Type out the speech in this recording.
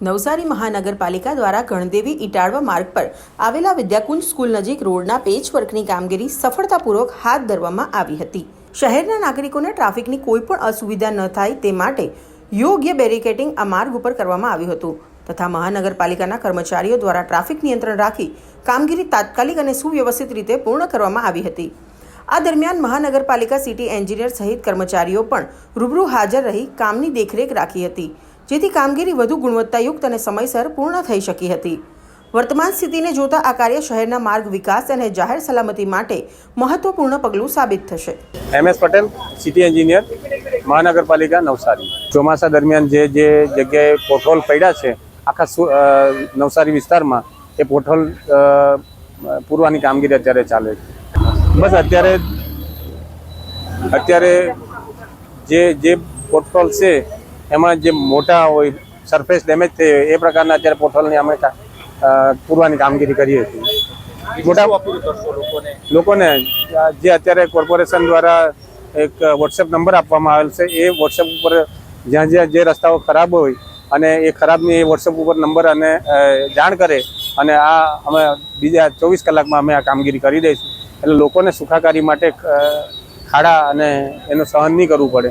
નવસારી મહાનગરપાલિકા દ્વારા ગણદેવી ઇટાળવા માર્ગ પર આવેલા વિદ્યાકુંજ સ્કૂલ નજીક રોડના પેચવર્કની કામગીરી સફળતાપૂર્વક હાથ ધરવામાં આવી હતી. શહેરના નાગરિકોને ટ્રાફિકની કોઈ પણ અસુવિધા ન થાય તે માટે યોગ્ય બેરિકેટિંગ આ માર્ગ ઉપર કરવામાં આવ્યું હતું તથા મહાનગરપાલિકાના કર્મચારીઓ દ્વારા ટ્રાફિક નિયંત્રણ રાખી કામગીરી તાત્કાલિક અને સુવ્યવસ્થિત રીતે પૂર્ણ કરવામાં આવી હતી. આ દરમિયાન મહાનગરપાલિકા સિટી એન્જિનિયર સહિત કર્મચારીઓ પણ રૂબરૂ હાજર રહી કામની દેખરેખ રાખી હતી. જેથી કામગીરી વધુ ગુણવત્તાયુક્ત અને સમયસર પૂર્ણ થઈ શકી હતી. વર્તમાન સ્થિતિને જોતા આ કાર્ય શહેરના માર્ગ વિકાસ અને જાહેર સલામતી માટે મહત્વપૂર્ણ પગલું સાબિત થશે. M S Patel, city engineer, મહાનગરપાલિકા નવસારી. ચોમાસા દરમિયાન જે જે જગ્યાએ પોટહોલ પડ્યા છે, આખા નવસારી વિસ્તારમાં, એ પોટહોલ પૂરવાની કામગીરી અત્યારે ચાલે છે. બસ અત્યારે અત્યારે જે જે પોટહોલ છે એમાં જે મોટા હોય સરફેસ ડેમેજ થઈ હોય એ પ્રકારના અત્યારે પોર્ટલની અમે પૂરવાની કામગીરી કરીએ છીએ. મોટા લોકોને? જે અત્યારે કોર્પોરેશન દ્વારા એક વોટ્સએપ નંબર આપવામાં આવેલ છે એ વોટ્સએપ ઉપર જ્યાં જ્યાં જે રસ્તાઓ ખરાબ હોય અને એ ખરાબની એ વોટ્સએપ ઉપર નંબર અને જાણ કરે અને આ અમે બીજા ચોવીસ કલાકમાં અમે આ કામગીરી કરી દઈશું. એટલે લોકોને સુખાકારી માટે ખાડા અને એનું સહન નહીં કરવું પડે.